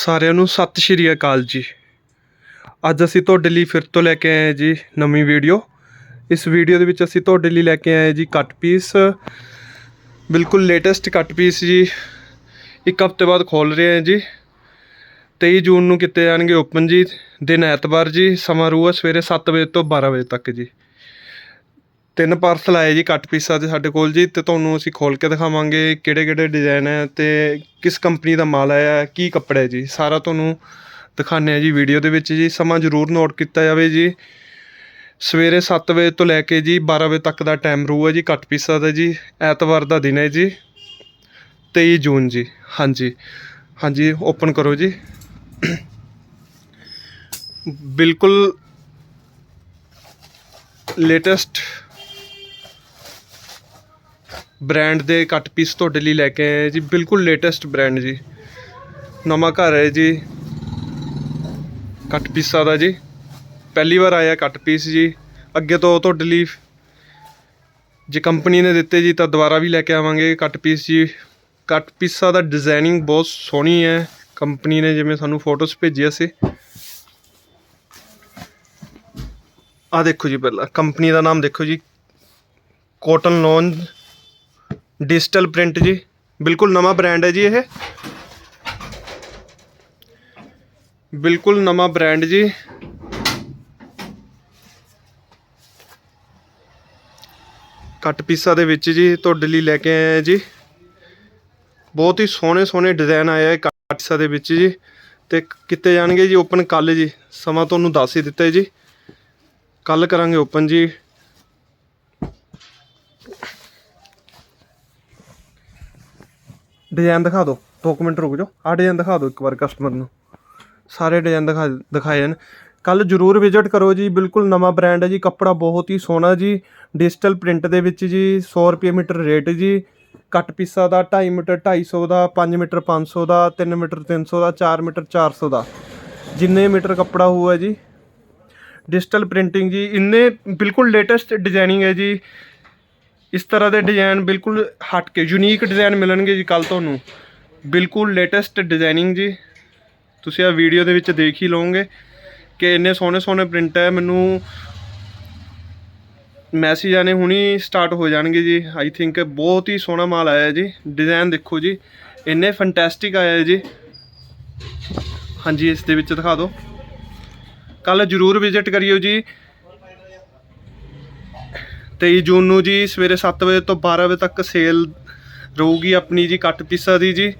ਸਾਰਿਆਂ ਨੂੰ ਸਤਿ ਸ਼੍ਰੀ ਅਕਾਲ ਜੀ। ਅੱਜ ਅਸੀਂ ਤੁਹਾਡੇ ਲਈ ਫਿਰ ਤੋਂ ਲੈ ਕੇ ਆਏ ਹਾਂ ਜੀ ਨਵੀਂ ਵੀਡੀਓ। ਇਸ ਵੀਡੀਓ ਦੇ ਵਿੱਚ ਅਸੀਂ ਤੁਹਾਡੇ ਲਈ ਲੈ ਕੇ ਆਏ ਜੀ ਕੱਟ ਪੀਸ। ਬਿਲਕੁਲ ਲੇਟੈਸਟ ਕੱਟ ਪੀਸ ਜੀ। ਇੱਕ ਹਫ਼ਤੇ ਬਾਅਦ ਖੋਲ ਰਹੇ ਹਾਂ ਜੀ। 23 ਜੂਨ ਨੂੰ ਕੀਤੇ ਜਾਣਗੇ ਓਪਨ ਜੀ। ਦਿਨ ਐਤਵਾਰ ਜੀ। ਸਮਾਂ ਰਹੂਗਾ ਸਵੇਰੇ 7 ਵਜੇ ਤੋਂ 12 ਵਜੇ ਤੱਕ ਜੀ। ਤਿੰਨ ਪਾਰਸਲ ਆਏ ਜੀ ਕੱਟ ਪੀਸਾਂ ਦੇ ਸਾਡੇ ਕੋਲ ਜੀ ਅਤੇ ਤੁਹਾਨੂੰ ਅਸੀਂ ਖੋਲ੍ਹ ਕੇ ਦਿਖਾਵਾਂਗੇ ਕਿਹੜੇ ਕਿਹੜੇ ਡਿਜ਼ਾਇਨ ਹੈ ਅਤੇ ਕਿਸ ਕੰਪਨੀ ਦਾ ਮਾਲ ਆਇਆ, ਕੀ ਕੱਪੜਾ ਹੈ ਜੀ। ਸਾਰਾ ਤੁਹਾਨੂੰ ਦਿਖਾਉਂਦੇ ਹਾਂ ਜੀ ਵੀਡੀਓ ਦੇ ਵਿੱਚ ਜੀ। ਸਮਾਂ ਜ਼ਰੂਰ ਨੋਟ ਕੀਤਾ ਜਾਵੇ ਜੀ। ਸਵੇਰੇ 7 ਵਜੇ ਤੋਂ ਲੈ ਕੇ ਜੀ 12 ਵਜੇ ਤੱਕ ਦਾ ਟਾਈਮ ਰਹੂਗਾ ਜੀ ਕੱਟ ਪੀਸਾਂ ਦਾ ਜੀ। ਐਤਵਾਰ ਦਾ ਦਿਨ ਹੈ ਜੀ 23 ਜੂਨ ਜੀ। ਹਾਂਜੀ ਹਾਂਜੀ ਓਪਨ ਕਰੋ ਜੀ। ਬਿਲਕੁਲ ਲੇਟੈਸਟ ਬ੍ਰਾਂਡ ਦੇ ਕੱਟ ਪੀਸ ਤੁਹਾਡੇ ਲਈ ਲੈ ਕੇ ਆਏ ਜੀ। ਬਿਲਕੁਲ ਲੇਟੈਸਟ ਬ੍ਰਾਂਡ ਜੀ। ਨਵਾਂ ਘਰ ਹੈ ਜੀ। ਕੱਟ ਪੀਸਾਂ ਦਾ ਜੀ। ਪਹਿਲੀ ਵਾਰ ਆਇਆ ਕੱਟ ਪੀਸ ਜੀ। ਅੱਗੇ ਤੋਂ ਤੁਹਾਡੇ ਲਈ ਜੇ ਕੰਪਨੀ ਨੇ ਦਿੱਤੇ ਜੀ ਤਾਂ ਦੁਬਾਰਾ ਵੀ ਲੈ ਕੇ ਆਵਾਂਗੇ ਕੱਟ ਪੀਸ ਜੀ। ਕੱਟ ਪੀਸਾਂ ਦਾ ਡਿਜ਼ਾਈਨਿੰਗ ਬਹੁਤ ਸੋਹਣੀ ਹੈ। ਕੰਪਨੀ ਨੇ ਜਿਵੇਂ ਸਾਨੂੰ ਫੋਟੋਸ ਭੇਜਿਆ ਸੀ। ਆ ਦੇਖੋ ਜੀ ਪਹਿਲਾਂ। ਕੰਪਨੀ ਦਾ ਨਾਮ ਦੇਖੋ ਜੀ। ਕੋਟਨ ਲੋਨ ਡਿਜੀਟਲ ਪ੍ਰਿੰਟ ਜੀ। ਬਿਲਕੁਲ ਨਵਾਂ ਬ੍ਰਾਂਡ ਹੈ ਜੀ ਇਹ। ਬਿਲਕੁਲ ਨਵਾਂ ਬ੍ਰਾਂਡ ਜੀ। ਕੱਟ ਪੀਸਾ ਦੇ ਵਿੱਚ ਜੀ ਤੁਹਾਡੇ ਲਈ ਲੈ ਕੇ ਆਏ ਜੀ। ਬਹੁਤ ਹੀ ਸੋਹਣੇ ਸੋਹਣੇ ਡਿਜ਼ਾਈਨ ਆਏ ਆ ਕੱਟ ਦੇ ਵਿੱਚ ਜੀ। ਤੇ ਕਿਤੇ ਜਾਣਗੇ ਜੀ ਓਪਨ ਕੱਲ ਜੀ। ਸਮਾਂ ਤੁਹਾਨੂੰ ਦੱਸ ਹੀ ਦਿੱਤਾ ਜੀ। ਕੱਲ ਕਰਾਂਗੇ ਓਪਨ ਜੀ। ਡਿਜ਼ਾਈਨ ਦਿਖਾ ਦਿਓ 2 ਮਿੰਟ ਰੁਕ ਜਾਓ। ਆਹ ਡਿਜ਼ਾਈਨ ਦਿਖਾ ਦਿਓ ਇੱਕ ਵਾਰ ਕਸਟਮਰ ਨੂੰ। ਸਾਰੇ ਡਿਜ਼ਾਈਨ ਦਿਖਾ ਦਿਖਾਏ ਹਨ ਕੱਲ ਜਰੂਰ ਵਿਜ਼ਿਟ ਕਰੋ ਜੀ, ਬਿਲਕੁਲ ਨਵਾਂ ਬ੍ਰਾਂਡ ਹੈ ਜੀ, ਕੱਪੜਾ ਬਹੁਤ ਹੀ ਸੋਹਣਾ ਜੀ। ਡਿਜੀਟਲ ਪ੍ਰਿੰਟ ਦੇ ਵਿੱਚ ਜੀ 100 ਰੁਪਏ ਮੀਟਰ ਰੇਟ ਜੀ। ਕੱਟ ਪੀਸਾ ਦਾ 2.5 ਮੀਟਰ 250 ਦਾ 5 ਮੀਟਰ 500 ਦਾ 3 ਮੀਟਰ 300 ਦਾ 4 ਮੀਟਰ 400 ਦਾ। ਜਿੰਨੇ ਮੀਟਰ ਕੱਪੜਾ ਹੋਊਗਾ ਜੀ। ਡਿਜੀਟਲ ਪ੍ਰਿੰਟਿੰਗ ਜੀ, ਇੰਨੇ ਬਿਲਕੁਲ ਲੇਟੈਸਟ ਡਿਜ਼ਾਈਨਿੰਗ ਹੈ ਜੀ। ਇਸ ਤਰ੍ਹਾਂ ਦੇ ਡਿਜ਼ਾਈਨ ਬਿਲਕੁਲ ਹਟ ਕੇ ਯੂਨੀਕ ਡਿਜ਼ਾਈਨ ਮਿਲਣਗੇ ਜੀ ਕੱਲ ਤੁਹਾਨੂੰ। ਬਿਲਕੁਲ ਲੇਟੈਸਟ ਡਿਜ਼ਾਈਨਿੰਗ ਜੀ। ਤੁਸੀਂ ਆ ਵੀਡੀਓ ਦੇ ਵਿੱਚ ਦੇਖ ਹੀ ਲਓਗੇ ਕਿ ਇੰਨੇ ਸੋਹਣੇ ਸੋਹਣੇ ਪ੍ਰਿੰਟ ਹੈ। ਮੈਨੂੰ ਮੈਸੇਜ ਆਨੇ ਹੁਣੀ ਸਟਾਰਟ ਹੋ ਜਾਣਗੇ ਜੀ। ਆਈ ਥਿੰਕ ਬਹੁਤ ਹੀ ਸੋਹਣਾ ਮਾਲ ਆਇਆ ਜੀ। ਡਿਜ਼ਾਈਨ ਦੇਖੋ ਜੀ। ਇੰਨੇ ਫੈਂਟੈਸਟਿਕ ਆਇਆ ਜੀ। ਹਾਂਜੀ, ਇਸ ਦੇ ਵਿੱਚ ਦਿਖਾ ਦਿਓ। ਕੱਲ ਜਰੂਰ ਵਿਜ਼ਿਟ ਕਰਿਓ ਜੀ। 23 ਜੂਨ ਨੂੰ ਜੀ, ਸਵੇਰੇ 7 ਵਜੇ ਤੋਂ 12 ਵਜੇ ਤੱਕ ਸੇਲ ਰਹੂਗੀ ਆਪਣੀ ਜੀ, ਕੱਟ ਪੀਸਾਂ ਦੀ ਜੀ।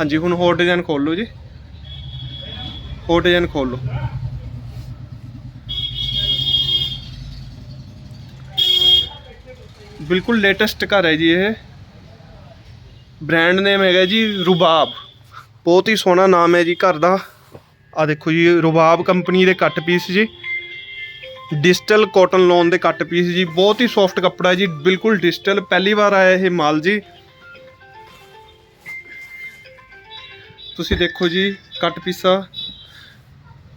ਹਾਂਜੀ, ਹੁਣ ਹੋਰ ਡਿਜ਼ਾਈਨ ਖੋਲ ਲਓ ਜੀ। ਹੋਰ ਡਿਜ਼ਾਈਨ ਖੋਲ ਲਓ। ਬਿਲਕੁਲ ਲੇਟੈਸਟ ਘਰ ਹੈ ਜੀ ਇਹ। ਬ੍ਰਾਂਡ ਨੇਮ ਹੈਗਾ ਜੀ ਰੁਬਾਬ। ਬਹੁਤ ਹੀ ਸੋਹਣਾ ਨਾਮ ਹੈ ਜੀ ਘਰ ਦਾ। ਆ ਦੇਖੋ ਜੀ, ਰੁਬਾਬ ਕੰਪਨੀ ਦੇ ਕੱਟ ਪੀਸ ਜੀ। ਡਿਜੀਟਲ ਕਾਟਨ ਲੋਨ ਦੇ ਕੱਟ ਪੀਸ ਜੀ, ਬਹੁਤ ਹੀ ਸੌਫਟ ਕੱਪੜਾ ਜੀ, ਬਿਲਕੁਲ ਡਿਜੀਟਲ। ਪਹਿਲੀ ਵਾਰ ਆਇਆ ਇਹ ਮਾਲ ਜੀ। ਤੁਸੀਂ ਦੇਖੋ ਜੀ ਕੱਟ ਪੀਸਾ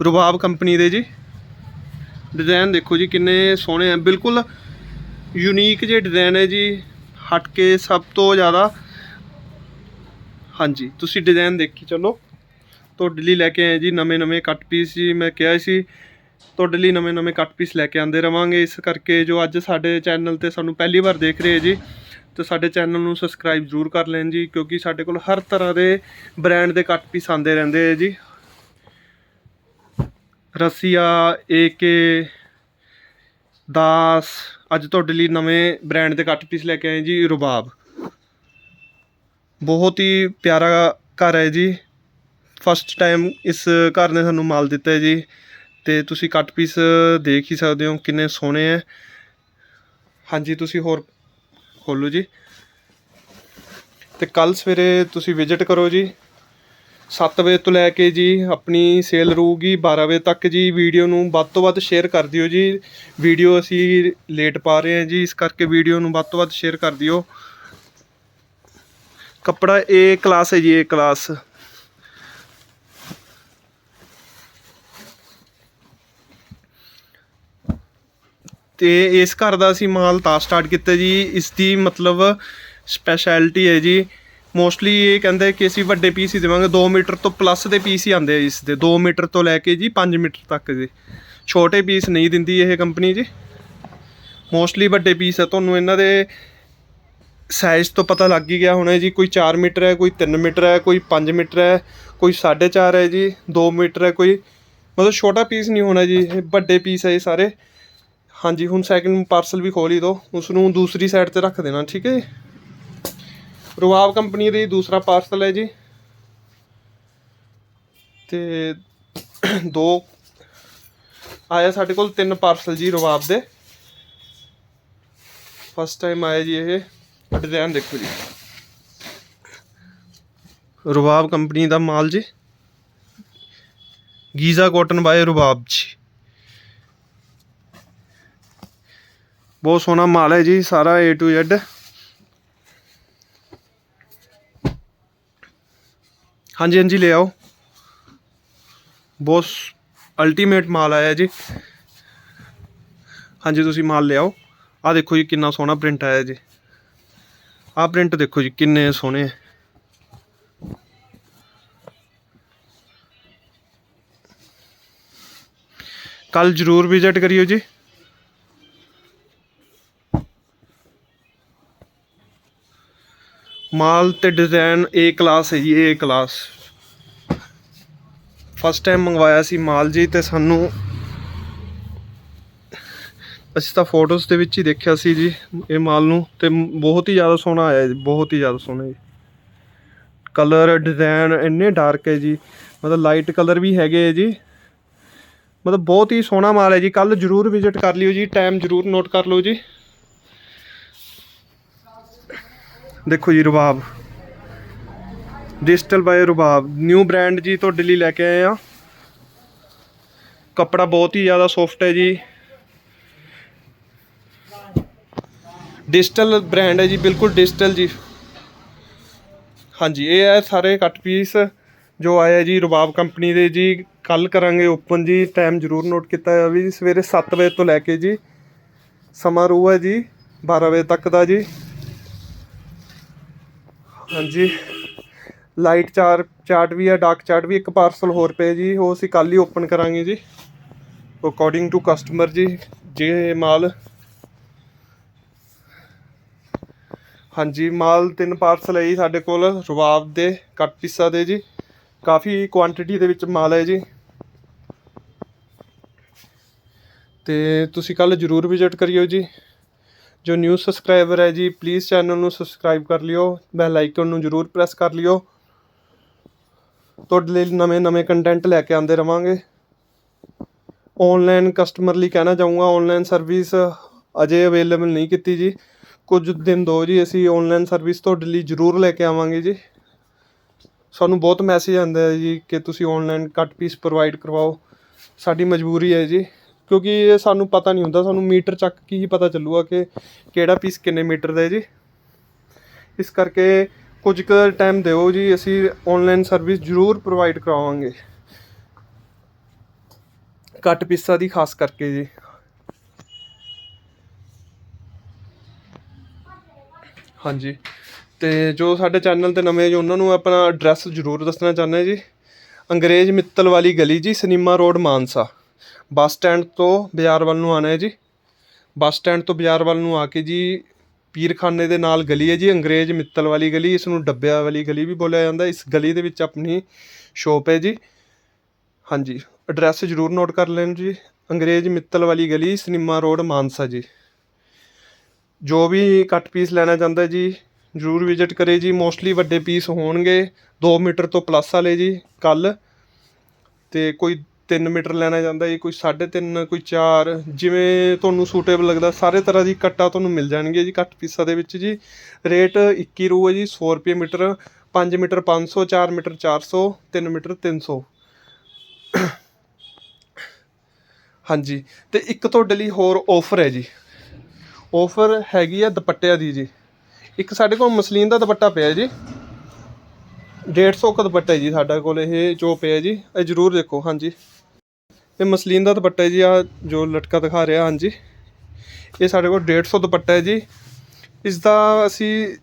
ਰੁਬਾਬ ਕੰਪਨੀ ਦੇ ਜੀ। ਡਿਜ਼ਾਈਨ ਦੇਖੋ ਜੀ, ਕਿੰਨੇ ਸੋਹਣੇ ਆ। ਬਿਲਕੁਲ ਯੂਨੀਕ ਜਿਹੇ ਡਿਜ਼ਾਈਨ ਹੈ ਜੀ। ਹਟ ਕੇ ਸਭ ਤੋਂ ਜ਼ਿਆਦਾ। ਹਾਂਜੀ, ਤੁਸੀਂ ਡਿਜ਼ਾਈਨ ਦੇਖੀ, ਚੱਲੋ। ਤੁਹਾਡੇ ਲਈ ਲੈ ਕੇ ਆਏ ਜੀ ਨਵੇਂ ਨਵੇਂ ਕੱਟ ਪੀਸ ਜੀ, ਮੈਂ ਕਿਹਾ ਸੀ। ਤੁਹਾਡੇ ਲਈ ਨਵੇਂ ਨਵੇਂ ਕੱਟ ਪੀਸ ਲੈ ਕੇ ਆਂਦੇ ਰਵਾਂਗੇ। ਇਸ ਕਰਕੇ ਜੋ ਅੱਜ ਸਾਡੇ ਚੈਨਲ ਤੇ ਸਾਨੂੰ ਪਹਿਲੀ ਵਾਰ ਦੇਖ ਰਹੇ ਜੀ, ਤੇ ਸਾਡੇ ਚੈਨਲ ਨੂੰ ਸਬਸਕ੍ਰਾਈਬ ਜ਼ਰੂਰ ਕਰ ਲੈਣ ਜੀ, ਕਿਉਂਕਿ ਸਾਡੇ ਕੋਲ ਹਰ ਤਰ੍ਹਾਂ ਦੇ ਬ੍ਰਾਂਡ ਦੇ ਕੱਟ ਪੀਸ ਆਂਦੇ ਰਹਿੰਦੇ ਆ ਜੀ। ਰਸੀਆ ਏਕੇ ਦਾਸ, ਅੱਜ ਤੁਹਾਡੇ ਲਈ ਨਵੇਂ ਬ੍ਰਾਂਡ ਦੇ ਕੱਟ ਪੀਸ ਲੈ ਕੇ ਆਏ ਜੀ, ਰੁਬਾਬ। ਬਹੁਤ ਹੀ ਪਿਆਰਾ ਘਰ ਹੈ ਜੀ। ਫਸਟ ਟਾਈਮ ਇਸ ਘਰ ਨੇ ਸਾਨੂੰ ਮਾਲ ਦਿੱਤਾ ਹੈ ਜੀ। ਤੇ ਤੁਸੀਂ ਕੱਟ ਪੀਸ ਦੇਖ ਹੀ ਸਕਦੇ ਹੋ ਕਿੰਨੇ ਸੋਹਣੇ ਹੈ ਹਾਂਜੀ, ਤੁਸੀਂ ਹੋਰ ਖੋਲੋ ਜੀ। ਤੇ ਕੱਲ ਸਵੇਰੇ ਤੁਸੀਂ ਵਿਜ਼ਿਟ ਕਰੋ ਜੀ। 7 ਵਜੇ ਤੋਂ ਲੈ ਕੇ ਜੀ ਆਪਣੀ ਸੇਲ ਰਹੂਗੀ 12 ਵਜੇ ਤੱਕ ਜੀ। ਵੀਡੀਓ ਨੂੰ ਵੱਧ ਤੋਂ ਵੱਧ ਸ਼ੇਅਰ ਕਰ ਦਿਓ ਜੀ। ਵੀਡੀਓ ਅਸੀਂ ਲੇਟ ਪਾ ਰਹੇ ਹਾਂ ਜੀ, ਇਸ ਕਰਕੇ ਵੀਡੀਓ ਨੂੰ ਵੱਧ ਤੋਂ ਵੱਧ ਸ਼ੇਅਰ ਕਰ ਦਿਓ। ਕੱਪੜਾ ਏ ਕਲਾਸ ਹੈ ਜੀ ਏ ਕਲਾਸ ਅਤੇ ਇਸ ਘਰ ਦਾ ਅਸੀਂ ਮਾਲ ਤਾਂ ਸਟਾਰਟ ਕੀਤਾ ਜੀ। ਇਸ ਦੀ ਮਤਲਬ ਸਪੈਸ਼ਲਿਟੀ ਹੈ ਜੀ। ਮੋਸਟਲੀ ਇਹ ਕਹਿੰਦੇ ਕਿ ਅਸੀਂ ਵੱਡੇ ਪੀਸ ਹੀ ਦੇਵਾਂਗੇ। 2 ਮੀਟਰ ਤੋਂ ਪਲੱਸ ਦੇ ਪੀਸ ਹੀ ਆਉਂਦੇ ਆ ਇਸ ਦੇ 2 ਮੀਟਰ ਤੋਂ ਲੈ ਕੇ ਜੀ 5 ਮੀਟਰ ਤੱਕ ਜੀ। ਛੋਟੇ ਪੀਸ ਨਹੀਂ ਦਿੰਦੀ ਇਹ ਕੰਪਨੀ ਜੀ। ਮੋਸਟਲੀ ਵੱਡੇ ਪੀਸ ਹੈ ਤੁਹਾਨੂੰ ਇਹਨਾਂ ਦੇ ਸਾਈਜ਼ ਤੋਂ ਪਤਾ ਲੱਗ ਹੀ ਗਿਆ ਹੋਣਾ ਜੀ। ਕੋਈ 4 ਮੀਟਰ ਹੈ, ਕੋਈ 3 ਮੀਟਰ ਹੈ, ਕੋਈ 5 ਮੀਟਰ ਹੈ, ਕੋਈ 4.5 ਹੈ ਜੀ। 2 ਮੀਟਰ ਹੈ, ਕੋਈ ਮਤਲਬ ਛੋਟਾ ਪੀਸ ਨਹੀਂ ਹੋਣਾ ਜੀ। ਇਹ ਵੱਡੇ ਪੀਸ ਹੈ ਇਹ ਸਾਰੇ। ਹਾਂਜੀ, ਹੁਣ ਸੈਕਿੰਡ ਪਾਰਸਲ ਵੀ ਖੋਲ ਹੀ ਦੋ। ਉਸ ਨੂੰ ਦੂਸਰੀ ਸਾਈਡ ਤੇ ਰੱਖ ਦੇਣਾ, ਠੀਕ ਹੈ ਜੀ? ਰੁਵਾਬ ਕੰਪਨੀ ਦੀ ਦੂਸਰਾ ਪਾਰਸਲ ਹੈ ਜੀ। ਤੇ ਦੋ ਆਇਆ ਸਾਡੇ ਕੋਲ ਤਿੰਨ ਪਾਰਸਲ ਜੀ ਰੁਵਾਬ ਦੇ। ਫਸਟ ਟਾਈਮ ਆਇਆ ਜੀ ਇਹ। ਡਿਜ਼ਾਈਨ ਦੇਖੋ ਜੀ। ਰੁਬਾਬ ਕੰਪਨੀ ਦਾ ਮਾਲ ਜੀ। ਗੀਜ਼ਾ ਕਾਟਨ ਬਾਏ ਰੁਬਾਬ ਜੀ। ਬਹੁਤ ਸੋਹਣਾ ਮਾਲ ਹੈ ਜੀ, ਸਾਰਾ A to Z ਹਾਂਜੀ ਹਾਂਜੀ, ਲੈ ਆਓ। ਬਹੁਤ ਅਲਟੀਮੇਟ ਮਾਲ ਆਇਆ ਜੀ। ਹਾਂਜੀ, ਤੁਸੀਂ ਮਾਲ ਲਿਆਓ ਆ ਦੇਖੋ ਜੀ, ਕਿੰਨਾ ਸੋਹਣਾ ਪ੍ਰਿੰਟ ਆਇਆ ਜੀ। ਆਹ ਪ੍ਰਿੰਟ ਦੇਖੋ ਜੀ, ਕਿੰਨੇ ਸੋਹਣੇ। ਹੈ ਕੱਲ ਜਰੂਰ ਵਿਜ਼ਿਟ ਕਰਿਓ ਜੀ। ਮਾਲ ਤੇ ਡਿਜ਼ਾਈਨ ਏ ਕਲਾਸ ਹੈ ਜੀ ਏ ਕਲਾਸ ਫਸਟ ਟਾਈਮ ਮੰਗਵਾਇਆ ਸੀ ਮਾਲ ਜੀ ਤੇ ਸਾਨੂੰ ਅਸੀਂ ਤਾਂ ਫੋਟੋਜ਼ ਦੇ ਵਿੱਚ ਹੀ ਦੇਖਿਆ ਸੀ ਜੀ ਇਹ ਮਾਲ ਨੂੰ ਤੇ ਬਹੁਤ ਹੀ ਜ਼ਿਆਦਾ ਸੋਹਣਾ ਆਇਆ ਜੀ, ਬਹੁਤ ਹੀ ਜ਼ਿਆਦਾ ਸੋਹਣਾ ਜੀ। ਕਲਰ ਡਿਜ਼ਾਈਨ ਇੰਨੇ ਡਾਰਕ ਹੈ ਜੀ, ਮਤਲਬ ਲਾਈਟ ਕਲਰ ਵੀ ਹੈਗੇ ਹੈ ਜੀ। ਮਤਲਬ ਬਹੁਤ ਹੀ ਸੋਹਣਾ ਮਾਲ ਹੈ ਜੀ ਕੱਲ ਜਰੂਰ ਵਿਜ਼ਿਟ ਕਰ ਲਿਓ ਜੀ ਟਾਈਮ ਜਰੂਰ ਨੋਟ ਕਰ ਲਓ ਜੀ। ਦੇਖੋ ਜੀ, Rubab. Digital by Rubab. New brand ਜੀ ਤੁਹਾਡੇ ਲਈ ਲੈ ਕੇ ਆਏ ਆ ਕੱਪੜਾ ਬਹੁਤ ਹੀ ਜ਼ਿਆਦਾ ਸੌਫਟ ਹੈ ਜੀ। ਡਿਜੀਟਲ ਬ੍ਰਾਂਡ ਹੈ ਜੀ, ਬਿਲਕੁਲ ਡਿਜੀਟਲ ਜੀ। ਹਾਂਜੀ, ਇਹ ਹੈ ਸਾਰੇ ਕੱਟ ਪੀਸ ਜੋ ਆਇਆ ਜੀ ਰੁਬਾਬ ਕੰਪਨੀ ਦੇ ਜੀ। ਕੱਲ ਕਰਾਂਗੇ ਓਪਨ ਜੀ ਟਾਈਮ ਜ਼ਰੂਰ ਨੋਟ ਕੀਤਾ ਹੋਇਆ ਵੀ ਸਵੇਰੇ 7 ਵਜੇ ਤੋਂ ਲੈ ਕੇ ਜੀ। ਸਮਾਂ ਰੂ ਹੈ ਜੀ 12 ਵਜੇ ਤੱਕ ਦਾ ਜੀ। ਹਾਂਜੀ। ਲਾਈਟ ਚਾਰ, ਚਾਰਟ ਵੀ ਹੈ ਡਾਰਕ ਚਾਰਟ ਵੀ, ਇੱਕ ਪਾਰਸਲ ਹੋਰ ਪਏ ਜੀ, ਉਹ ਅਸੀਂ ਕੱਲ ਹੀ ਓਪਨ ਕਰਾਂਗੇ ਜੀ। ਅਕੋਰਡਿੰਗ ਟੂ ਕਸਟਮਰ ਜੀ, ਜੇ ਮਾਲ ਹਾਂਜੀ, ਮਾਲ ਤਿੰਨ ਪਾਰਸਲ ਹੈ ਜੀ ਸਾਡੇ ਕੋਲ, ਰਵਾਬ ਦੇ ਕੱਟ ਪੀਸਾ ਦੇ ਜੀ। ਕਾਫੀ ਕੁਆਂਟੀਟੀ ਦੇ ਵਿੱਚ ਮਾਲ ਹੈ ਜੀ। ਤੇ ਤੁਸੀਂ ਕੱਲ ਜਰੂਰ ਵਿਜ਼ਿਟ ਕਰਿਓ ਜੀ। ਜੋ ਨਿਊ ਸਬਸਕ੍ਰਾਈਬਰ ਹੈ ਜੀ ਪਲੀਜ਼ ਚੈਨਲ ਨੂੰ ਸਬਸਕ੍ਰਾਈਬ ਕਰ ਲਿਓ ਬੈਲ ਆਈਕਨ ਨੂੰ ਜਰੂਰ ਪ੍ਰੈਸ ਕਰ ਲਿਓ। ਤੁਹਾਡੇ ਲਈ ਨਵੇਂ ਨਵੇਂ ਕੰਟੈਂਟ ਲੈ ਕੇ ਆਉਂਦੇ ਰਵਾਂਗੇ। ਆਨਲਾਈਨ ਕਸਟਮਰ ਲਈ ਕਹਿਣਾ ਚਾਹੂੰਗਾ ਆਨਲਾਈਨ ਸਰਵਿਸ ਅਜੇ ਅਵੇਲੇਬਲ ਨਹੀਂ ਕੀਤੀ ਜੀ। ਕੁਝ ਦਿਨ ਦੋ ਜੀ, ਅਸੀਂ ਆਨਲਾਈਨ ਸਰਵਿਸ ਤੁਹਾਡੇ ਲਈ ਜ਼ਰੂਰ ਲੈ ਕੇ ਆਵਾਂਗੇ ਜੀ। ਸਾਨੂੰ ਬਹੁਤ ਮੈਸੇਜ ਆਉਂਦਾ ਹੈ ਜੀ ਕਿ ਤੁਸੀਂ ਆਨਲਾਈਨ ਕੱਟ ਪੀਸ ਪ੍ਰੋਵਾਈਡ ਕਰਵਾਓ। ਸਾਡੀ ਮਜਬੂਰੀ ਹੈ ਜੀ। ਕਿਉਂਕਿ ਇਹ ਸਾਨੂੰ ਪਤਾ ਨਹੀਂ ਹੁੰਦਾ, ਸਾਨੂੰ ਮੀਟਰ ਚੱਕ ਕੇ ਹੀ ਪਤਾ ਚੱਲੂਗਾ ਕਿ ਕਿਹੜਾ ਪੀਸ ਕਿੰਨੇ ਮੀਟਰ ਦਾ ਹੈ ਜੀ। ਇਸ ਕਰਕੇ ਕੁਝ ਕੁ ਟਾਈਮ ਦਿਓ ਜੀ, ਅਸੀਂ ਆਨਲਾਈਨ ਸਰਵਿਸ ਜ਼ਰੂਰ ਪ੍ਰੋਵਾਈਡ ਕਰਾਵਾਂਗੇ। ਕੱਟ ਪੀਸਾਂ ਦੀ ਖਾਸ ਕਰਕੇ ਜੀ। ਹਾਂਜੀ। ਤੇ ਜੋ ਸਾਡੇ ਚੈਨਲ ਤੇ ਨਵੇਂ ਜੀ, ਉਹਨਾਂ ਨੂੰ ਆਪਣਾ ਐਡਰੈਸ ਜ਼ਰੂਰ ਦੱਸਣਾ ਚਾਹੁੰਦੇ ਜੀ। ਅੰਗਰੇਜ਼ ਮਿੱਤਲ ਵਾਲੀ ਗਲੀ ਜੀ, cinema road Mansa. Bus stand ਤੋਂ ਬਾਜ਼ਾਰ ਵੱਲ ਨੂੰ ਆਉਣਾ ਹੈ ਜੀ। ਬੱਸ ਸਟੈਂਡ ਤੋਂ ਬਾਜ਼ਾਰ ਵੱਲ ਨੂੰ ਆ ਕੇ ਜੀ ਪੀਰਖਾਨੇ ਦੇ ਨਾਲ ਗਲੀ ਹੈ ਜੀ, ਅੰਗਰੇਜ਼ ਮਿੱਤਲ ਵਾਲੀ ਗਲੀ। ਇਸ ਨੂੰ ਡੱਬਿਆਂ ਵਾਲੀ ਗਲੀ ਵੀ ਬੋਲਿਆ ਜਾਂਦਾ। ਇਸ ਗਲੀ ਦੇ ਵਿੱਚ ਆਪਣੀ ਸ਼ੋਪ ਹੈ ਜੀ। ਹਾਂਜੀ, ਐਡਰੈਸ ਜ਼ਰੂਰ ਨੋਟ ਕਰ ਲੈਣ ਜੀ। ਅੰਗਰੇਜ਼ ਮਿੱਤਲ ਵਾਲੀ ਗਲੀ, ਸਿਨੇਮਾ ਰੋਡ, ਮਾਨਸਾ ਜੀ। ਜੋ ਵੀ ਕੱਟ ਪੀਸ ਲੈਣਾ ਚਾਹੁੰਦਾ ਜੀ, ਜ਼ਰੂਰ ਵਿਜ਼ਿਟ ਕਰੇ ਜੀ। ਮੋਸਟਲੀ ਵੱਡੇ ਪੀਸ ਹੋਣਗੇ। 2 ਮੀਟਰ ਤੋਂ ਪਲੱਸ ਵਾਲੇ ਜੀ ਕੱਲ ਤੇ ਕੋਈ 3 ਮੀਟਰ ਲੈਣਾ ਚਾਹੁੰਦਾ ਜੀ, ਕੋਈ 3.5 ਕੋਈ 4 ਜਿਵੇਂ ਤੁਹਾਨੂੰ ਸੂਟੇਬਲ ਲੱਗਦਾ, ਸਾਰੇ ਤਰ੍ਹਾਂ ਦੀ ਕੱਟਾ ਤੁਹਾਨੂੰ ਮਿਲ ਜਾਣਗੇ ਜੀ ਕੱਟ ਪੀਸਾਂ ਦੇ ਵਿੱਚ ਜੀ। ਰੇਟ 21 ਰੂ ਹੈ ਜੀ 100 ਰੁਪਏ ਮੀਟਰ 5 ਮੀਟਰ 500 4 ਮੀਟਰ 400 3 ਮੀਟਰ 300 ਹਾਂਜੀ, ਤੇ ਇੱਕ ਤੁਹਾਡੇ ਲਈ ਹੋਰ ਆਫਰ ਹੈ ਜੀ। ਆਫਰ ਹੈਗੀ ਆ ਦੁਪੱਟਿਆਂ ਦੀ ਜੀ। ਇੱਕ ਸਾਡੇ ਕੋਲ ਮਸਲੀਨ ਦਾ ਦੁਪੱਟਾ ਪਿਆ ਜੀ। 150 ਦਾ ਦੁਪੱਟਾ ਹੈ ਜੀ ਸਾਡੇ ਕੋਲ, ਇਹ ਜੋ ਪਿਆ ਜੀ, ਇਹ ਜ਼ਰੂਰ ਦੇਖੋ, ਹਾਂਜੀ। ਇਹ ਮਸਲੀਨ ਦਾ ਦੁਪੱਟਾ ਜੀ ਆ ਜੋ ਲਟਕਾ ਦਿਖਾ ਰਿਹਾ, ਹਾਂਜੀ। ਇਹ ਸਾਡੇ ਕੋਲ 150 ਦੁਪੱਟਾ ਹੈ ਜੀ। ਇਸ ਦਾ ਅਸੀਂ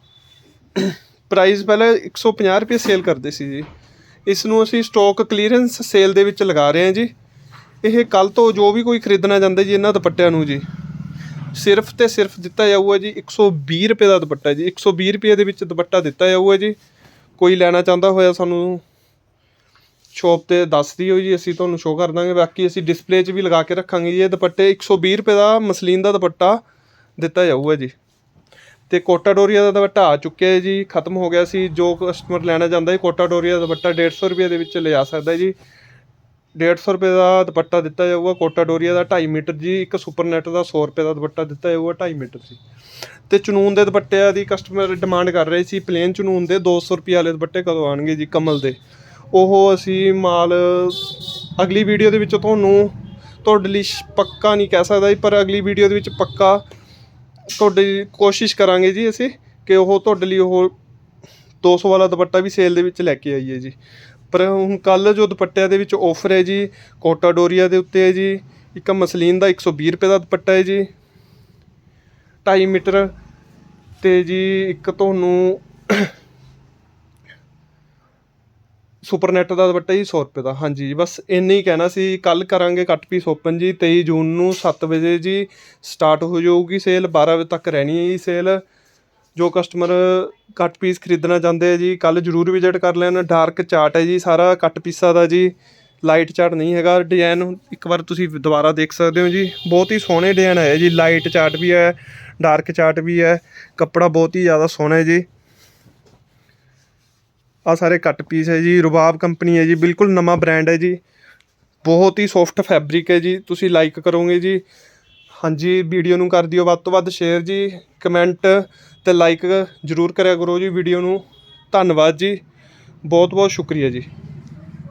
ਪ੍ਰਾਈਸ ਪਹਿਲਾਂ 150 ਰੁਪਏ ਸੇਲ ਕਰਦੇ ਸੀ ਜੀ। ਇਸ ਨੂੰ ਅਸੀਂ ਸਟਾਕ ਕਲੀਅਰੈਂਸ ਸੇਲ ਦੇ ਵਿੱਚ ਲਗਾ ਰਹੇ ਹਾਂ ਜੀ। ਇਹ ਕੱਲ ਤੋਂ ਜੋ ਵੀ ਕੋਈ ਖਰੀਦਣਾ ਚਾਹੁੰਦਾ ਜੀ, ਇਹਨਾਂ ਦੁਪੱਟਿਆਂ ਨੂੰ ਜੀ। ਸਿਰਫ ਤੇ ਸਿਰਫ ਦਿੱਤਾ ਜਾਊਗਾ ਜੀ 120 ਰੁਪਏ ਦਾ ਦੁਪੱਟਾ ਜੀ। 120 ਰੁਪਏ ਦੇ ਵਿੱਚ ਦੁਪੱਟਾ ਦਿੱਤਾ ਜਾਊਗਾ ਜੀ। ਕੋਈ ਲੈਣਾ ਚਾਹੁੰਦਾ ਹੋਇਆ ਸਾਨੂੰ ਸ਼ੋਪ ਤੇ ਦੱਸ ਦਿਓ ਜੀ, ਅਸੀਂ ਤੁਹਾਨੂੰ ਸ਼ੋਅ ਕਰ ਦਾਂਗੇ। ਬਾਕੀ ਅਸੀਂ ਡਿਸਪਲੇ 'ਚ ਵੀ ਲਗਾ ਕੇ ਰੱਖਾਂਗੇ ਜੀ। ਇਹ ਦੁਪੱਟੇ 120 ਰੁਪਏ ਦਾ ਮਸਲੀਨ ਦਾ ਦੁਪੱਟਾ ਦਿੱਤਾ ਜਾਊਗਾ ਜੀ। ਤੇ ਕੋਟਾ ਡੋਰੀਆ ਦਾ ਦੁਪੱਟਾ ਆ ਚੁੱਕਿਆ ਹੈ ਜੀ, ਖਤਮ ਹੋ ਗਿਆ ਸੀ। ਜੋ ਕਸਟਮਰ ਲੈਣਾ ਚਾਹੁੰਦਾ ਹੈ, ਕੋਟਾ ਡੋਰੀਆ ਦਾ ਦੁਪੱਟਾ 150 ਰੁਪਏ ਦੇ ਵਿੱਚ ਲਿਆ ਸਕਦਾ ਹੈ ਜੀ। 150 ਰੁਪਏ ਦਾ ਦੁਪੱਟਾ ਦਿੱਤਾ ਜਾਊਗਾ ਕੋਟਾ ਡੋਰੀਆ ਦਾ 2.5 ਮੀਟਰ ਜੀ, ਇੱਕ ਸੁਪਰ ਨੈਟ ਦਾ 100 ਰੁਪਏ ਦਾ ਦੁਪੱਟਾ ਦਿੱਤਾ ਜਾਊਗਾ 2.5 ਮੀਟਰ ਜੀ। ਤੇ ਚਨੂਨ ਦੇ ਦੁਪੱਟਿਆਂ ਦੀ ਕਸਟਮਰ ਡਿਮਾਂਡ ਕਰ ਰਹੇ ਸੀ ਪਲੇਨ ਚਨੂਨ ਦੇ 200 ਰੁਪਏ ਵਾਲੇ ਦੁਪੱਟੇ ਕਦੋਂ ਆਣਗੇ ਜੀ, ਕਮਲ ਦੇ? ਉਹ ਅਸੀਂ ਮਾਲ ਅਗਲੀ ਵੀਡੀਓ ਦੇ ਵਿੱਚ ਤੁਹਾਨੂੰ, ਤੁਹਾਡੇ ਲਈ ਪੱਕਾ ਨਹੀਂ ਕਹਿ ਸਕਦਾ ਪਰ ਅਗਲੀ ਵੀਡੀਓ ਦੇ ਵਿੱਚ ਪੱਕਾ ਤੁਹਾਡੀ ਕੋਸ਼ਿਸ਼ ਕਰਾਂਗੇ ਜੀ ਅਸੀਂ ਕਿ ਉਹ ਤੁਹਾਡੇ ਲਈ ਉਹ 200 ਵਾਲਾ ਦੁਪੱਟਾ ਵੀ ਸੇਲ ਦੇ ਵਿੱਚ ਲੈ ਕੇ ਆਈਏ ਜੀ। ਪਰ ਹੁਣ ਕੱਲ ਜੋ ਦੁਪੱਟਿਆਂ ਦੇ ਵਿੱਚ ਆਫਰ ਹੈ ਜੀ ਕੋਟਾ ਡੋਰੀਆ ਦੇ ਉੱਤੇ ਹੈ ਜੀ, ਇੱਕ ਮਸਲੀਨ ਦਾ 120 ਰੁਪਏ ਦਾ ਦੁਪੱਟਾ ਹੈ ਜੀ। 2.5 ਮੀਟਰ ਤੇ ਜੀ ਇੱਕ ਤੁਹਾਨੂੰ ਸੁਪਰ ਨੈਟ ਦਾ ਦੁਪੱਟਾ ਜੀ 100 ਰੁਪਏ ਦਾ। ਹਾਂਜੀ ਜੀ ਬਸ ਇੰਨਾ ਹੀ ਕਹਿਣਾ ਸੀ ਕੱਲ ਕਰਾਂਗੇ ਕੱਟ ਪੀਸ ਓਪਨ ਜੀ 23 ਜੂਨ ਨੂੰ 7 ਵਜੇ ਜੀ ਸਟਾਰਟ ਹੋ ਜਾਊਗੀ ਸੇਲ 12 ਵਜੇ ਤੱਕ ਰਹਿਣੀ ਹੈ ਜੀ ਸੇਲ ਜੋ ਕਸਟਮਰ ਕੱਟ ਪੀਸ ਖਰੀਦਣਾ ਚਾਹੁੰਦੇ ਆ ਜੀ ਕੱਲ ਜਰੂਰ ਵਿਜ਼ਿਟ ਕਰ ਲੈਣ। ਡਾਰਕ ਚਾਰਟ ਹੈ ਜੀ, ਸਾਰਾ ਕੱਟ ਪੀਸਾਂ ਦਾ ਜੀ। ਲਾਈਟ ਚਾਰਟ ਨਹੀਂ ਹੈਗਾ। ਡਿਜ਼ਾਈਨ ਇੱਕ ਵਾਰ ਤੁਸੀਂ ਦੁਬਾਰਾ ਦੇਖ ਸਕਦੇ ਹੋ ਜੀ। ਬਹੁਤ ਹੀ ਸੋਹਣੇ ਡਿਜ਼ਾਈਨ ਆਏ ਜੀ। ਲਾਈਟ ਚਾਰਟ ਵੀ ਹੈ ਡਾਰਕ ਚਾਰਟ ਵੀ ਹੈ। ਕੱਪੜਾ ਬਹੁਤ ਹੀ ਜ਼ਿਆਦਾ ਸੋਹਣਾ ਹੈ ਜੀ। ਆ ਸਾਰੇ ਕੱਟ ਪੀਸ ਹੈ ਜੀ। ਰੁਬਾਬ ਕੰਪਨੀ ਹੈ ਜੀ। ਬਿਲਕੁਲ ਨਵਾਂ ਬ੍ਰਾਂਡ ਹੈ ਜੀ। ਬਹੁਤ ਹੀ ਸੌਫਟ ਫੈਬਰਿਕ ਹੈ ਜੀ। ਤੁਸੀਂ ਲਾਈਕ ਕਰੋਗੇ ਜੀ। ਹਾਂਜੀ ਵੀਡੀਓ ਨੂੰ ਕਰ ਦਿਓ। ਵੱਧ ਤੋਂ ਵੱਧ ਸ਼ੇਅਰ ਜੀ। ਕਮੈਂਟ ਅਤੇ ਲਾਈਕ ਜਰੂਰ ਕਰਿਆ ਕਰੋ ਜੀ ਵੀਡੀਓ ਨੂੰ। ਧੰਨਵਾਦ ਜੀ। ਬਹੁਤ ਬਹੁਤ ਸ਼ੁਕਰੀਆ ਜੀ।